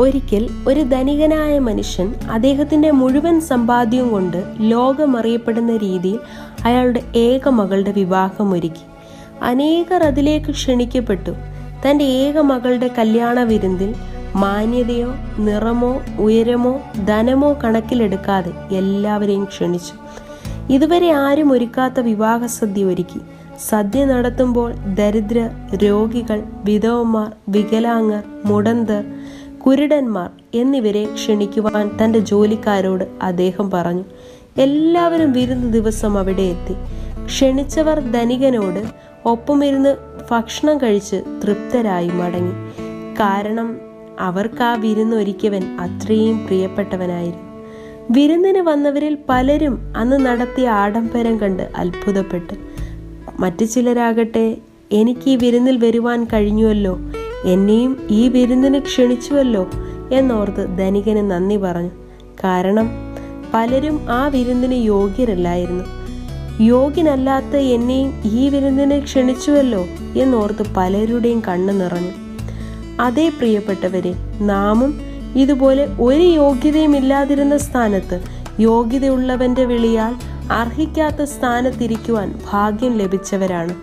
ഒരിക്കൽ ഒരു ധനികനായ മനുഷ്യൻ അദ്ദേഹത്തിന്റെ മുഴുവൻ സമ്പാദ്യവും കൊണ്ട് ലോകമറിയപ്പെടുന്ന രീതിയിൽ അയാളുടെ ഏക മകളുടെ വിവാഹം ഒരുക്കി. അനേകർ അതിലേക്ക് ക്ഷണിക്കപ്പെട്ടു. തന്റെ ഏക മകളുടെ കല്യാണ വിരുന്നിൽ മാന്യതയോ നിറമോ ഉയരമോ ധനമോ കണക്കിലെടുക്കാതെ എല്ലാവരെയും ക്ഷണിച്ചു. ഇതുവരെ ആരും ഒരുക്കാത്ത വിവാഹ സദ്യ ഒരുക്കി. സദ്യ നടത്തുമ്പോൾ ദരിദ്ര രോഗികൾ വിധവമാർ വികലാംഗർ മുടന്തർ കുരുടന്മാർ എന്നിവരെ ക്ഷണിക്കുവാൻ തന്റെ ജോലിക്കാരോട് അദ്ദേഹം പറഞ്ഞു എല്ലാവരും വിരുന്ന് ദിവസം അവിടെ എത്തി. ക്ഷണിച്ചവർ ധനികനോട് ഒപ്പമിരുന്ന് ഭക്ഷണം കഴിച്ച് തൃപ്തരായി മടങ്ങി. കാരണം അവർക്ക് ആ വിരുന്ന് ഒരുക്കിയവൻ അത്രയും പ്രിയപ്പെട്ടവനായിരുന്നു. വിരുന്നിന് വന്നവരിൽ പലരും അന്ന് നടത്തിയ ആഡംബരം കണ്ട് അത്ഭുതപ്പെട്ടു. മറ്റു ചിലരാകട്ടെ എനിക്ക് ഈ വിരുന്നിൽ വരുവാൻ കഴിഞ്ഞുവല്ലോ. എന്നെയും ഈ വിരുന്നിന് ക്ഷണിച്ചുവല്ലോ എന്നോർത്ത് ധനികന് നന്ദി പറഞ്ഞു. കാരണം പലരും ആ വിരുന്നിന് യോഗ്യരല്ലായിരുന്നു. യോഗ്യനല്ലാത്ത എന്നെയും ഈ വിരുന്നിനെ ക്ഷണിച്ചുവല്ലോ എന്നോർത്ത് പലരുടെയും കണ്ണു നിറഞ്ഞു. അതേ പ്രിയപ്പെട്ടവരെ നാമും ഇതുപോലെ ഒരു യോഗ്യതയും ഇല്ലാതിരുന്ന സ്ഥാനത്ത് യോഗ്യതയുള്ളവന്റെ വിളിയാൽ അർഹിക്കാത്ത സ്ഥാനത്തിരിക്കുവാൻ ഭാഗ്യം ലഭിച്ചവരാണ്.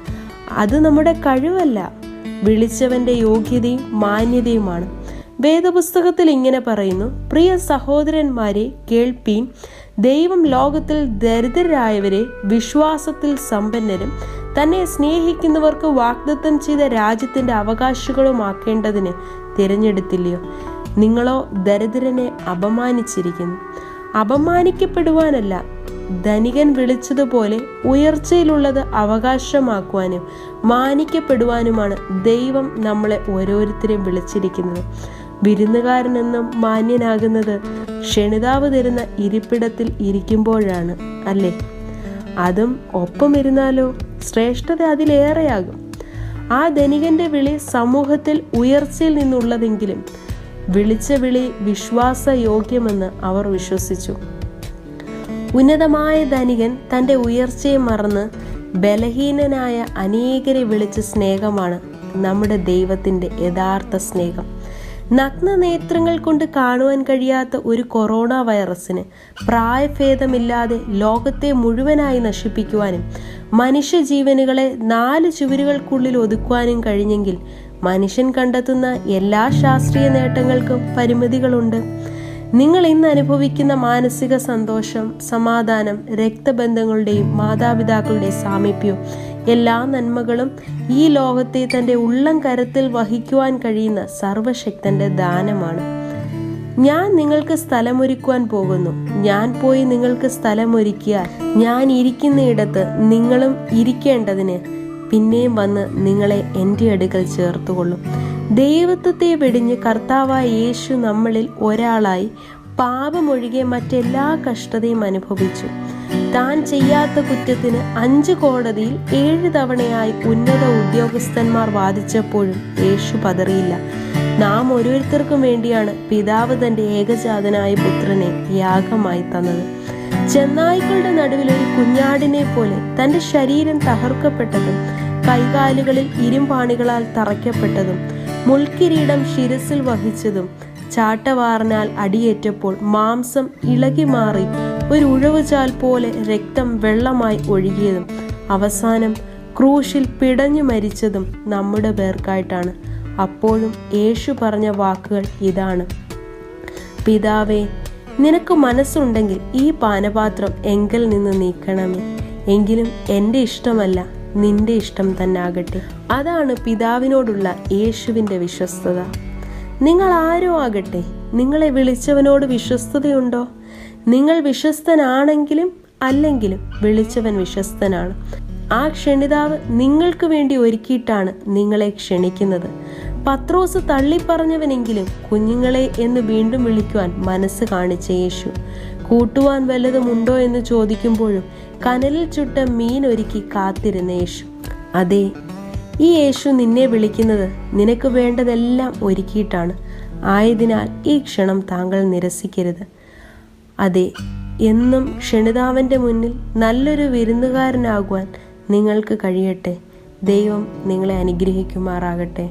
അത് നമ്മുടെ കഴിവല്ല. വിളിച്ചവന്റെ യോഗ്യതയും മാന്യതയുമാണ്. വേദപുസ്തകത്തിൽ ഇങ്ങനെ പറയുന്നു പ്രിയ സഹോദരന്മാരെ കേൾപ്പീൻ ദൈവം ലോകത്തിൽ ദരിദ്രരായവരെ വിശ്വാസത്തിൽ സമ്പന്നരും തന്നെ സ്നേഹിക്കുന്നവർക്ക് വാഗ്ദത്തം ചെയ്ത രാജ്യത്തിന്റെ അവകാശികളുമാക്കേണ്ടതിന് തിരഞ്ഞെടുത്തില്ലയോ? നിങ്ങളോ ദരിദ്രനെ അപമാനിച്ചിരിക്കുന്നു. അപമാനിക്കപ്പെടുവാനല്ല ധനികൻ വിളിച്ചതുപോലെ ഉയർച്ചയിലുള്ളത് അവകാശമാക്കുവാനും മാനിക്കപ്പെടുവാനുമാണ് ദൈവം നമ്മളെ ഓരോരുത്തരെയും വിളിച്ചിരിക്കുന്നത്. വിരുന്നുകാരനെന്നും മാന്യനാകുന്നത് ക്ഷണിതാവ് തരുന്ന ഇരിപ്പിടത്തിൽ ഇരിക്കുമ്പോഴാണ് അല്ലേ? അതും ഒപ്പം ഇരുന്നാലോ ശ്രേഷ്ഠത അതിലേറെയാകും. ആ ധനികന്റെ വിളി സമൂഹത്തിൽ ഉയർച്ചയിൽ നിന്നുള്ളതെങ്കിലും വിളിച്ച വിളി വിശ്വാസയോഗ്യമെന്ന് അവർ വിശ്വസിച്ചു. ഉന്നതമായ ധനികൻ തന്റെ ഉയർച്ചയെ മറന്ന് ബലഹീനനായ അനേകരെ വിളിച്ച സ്നേഹമാണ് നമ്മുടെ ദൈവത്തിന്റെ യഥാർത്ഥ സ്നേഹം. നഗ്ന നേത്രങ്ങൾ കൊണ്ട് കാണുവാൻ കഴിയാത്ത ഒരു കൊറോണ വൈറസിന് പ്രായഭേദമില്ലാതെ ലോകത്തെ മുഴുവനായി നശിപ്പിക്കുവാനും മനുഷ്യജീവനുകളെ നാല് ചുവരുകൾക്കുള്ളിൽ ഒതുക്കുവാനും കഴിഞ്ഞെങ്കിൽ മനുഷ്യൻ കണ്ടെത്തുന്ന എല്ലാ ശാസ്ത്രീയ നേട്ടങ്ങൾക്കും പരിമിതികളുണ്ട്. നിങ്ങൾ ഇന്ന് അനുഭവിക്കുന്ന മാനസിക സന്തോഷം സമാധാനം രക്തബന്ധങ്ങളുടെയും മാതാപിതാക്കളുടെയും സാമീപ്യവും എല്ലാ നന്മകളും ഈ ലോകത്തെ തന്റെ ഉള്ളം കരത്തിൽ വഹിക്കുവാൻ കഴിയുന്ന സർവശക്തന്റെ ദാനമാണ്. ഞാൻ നിങ്ങൾക്ക് സ്ഥലമൊരുക്കുവാൻ പോകുന്നു. ഞാൻ പോയി നിങ്ങൾക്ക് സ്ഥലമൊരുക്കിയാൽ ഞാൻ ഇരിക്കുന്നയിടത്ത് നിങ്ങളും ഇരിക്കേണ്ടതിന് പിന്നെയും വന്ന് നിങ്ങളെ എന്റെ അടുക്കൽ ചേർത്തുകൊള്ളും. ദൈവത്വത്തെ വെടിഞ്ഞ് കർത്താവായ യേശു നമ്മളിൽ ഒരാളായി പാപമൊഴികെ മറ്റെല്ലാ കഷ്ടതയും അനുഭവിച്ചു. താൻ ചെയ്യാത്ത കുറ്റത്തിന് അഞ്ച് കോടതിയിൽ ഏഴ് തവണയായി ഉന്നത ഉദ്യോഗസ്ഥന്മാർ വാദിച്ചപ്പോഴും യേശു പതറിയില്ല. നാം ഓരോരുത്തർക്കും വേണ്ടിയാണ് പിതാവ് തന്റെ ഏകജാതനായ പുത്രനെ യാഗമായി തന്നത്. ചെന്നായ്ക്കളുടെ നടുവിൽ ഒരു കുഞ്ഞാടിനെ പോലെ തന്റെ ശരീരം തകർക്കപ്പെട്ടതും കൈകാലുകളിൽ ഇരുമ്പാണികളാൽ തറയ്ക്കപ്പെട്ടതും മുൾക്കിരീടം ശിരസിൽ വഹിച്ചതും ചാട്ടവാറിനാൽ അടിയേറ്റപ്പോൾ മാംസം ഇളകി മാറി ഒരു ഉഴവുചാൽ പോലെ രക്തം വെള്ളമായി ഒഴുകിയതും അവസാനം ക്രൂശിൽ പിടഞ്ഞു മരിച്ചതും നമ്മുടെ പേർക്കായിട്ടാണ്. അപ്പോഴും യേശു പറഞ്ഞ വാക്കുകൾ ഇതാണ്. പിതാവേ നിനക്ക് മനസ്സുണ്ടെങ്കിൽ ഈ പാനപാത്രം എങ്കിൽ നിന്ന് നീക്കണമേ. എങ്കിലും എന്റെ ഇഷ്ടമല്ല. നിന്റെ ഇഷ്ടം തന്നെ ആകട്ടെ അതാണ് പിതാവിനോടുള്ള യേശുവിന്റെ വിശ്വസ്തത. നിങ്ങൾ ആരോ ആകട്ടെ? നിങ്ങളെ വിളിച്ചവനോട് വിശ്വസ്തതയുണ്ടോ? നിങ്ങൾ വിശ്വസ്തനാണെങ്കിലും അല്ലെങ്കിലും വിളിച്ചവൻ വിശ്വസ്തനാണ്. ആ ക്ഷണിതാവ് നിങ്ങൾക്ക് വേണ്ടി ഒരുക്കിയിട്ടാണ് നിങ്ങളെ ക്ഷണിക്കുന്നത്. പത്രോസ് തള്ളിപ്പറഞ്ഞവനെങ്കിലും കുഞ്ഞുങ്ങളെ എന്ന് വീണ്ടും വിളിക്കുവാൻ മനസ്സ് കാണിച്ച യേശു. കൂട്ടുവാൻ വല്ലതുമുണ്ടോ എന്ന് ചോദിക്കുമ്പോഴും കനലിൽ ചുട്ട മീൻ ഒരുക്കി കാത്തിരുന്ന യേശു. അതെ ഈ യേശു നിന്നെ വിളിക്കുന്നത് നിനക്ക് വേണ്ടതെല്ലാം ഒരുക്കിയിട്ടാണ്. ആയതിനാൽ ഈ ക്ഷണം താങ്കൾ നിരസിക്കരുത്. അതെ എന്നും ക്ഷണിതാവന്റെ മുന്നിൽ നല്ലൊരു വിരുന്നുകാരനാകുവാൻ നിങ്ങൾക്ക് കഴിയട്ടെ. ദൈവം നിങ്ങളെ അനുഗ്രഹിക്കുമാറാകട്ടെ.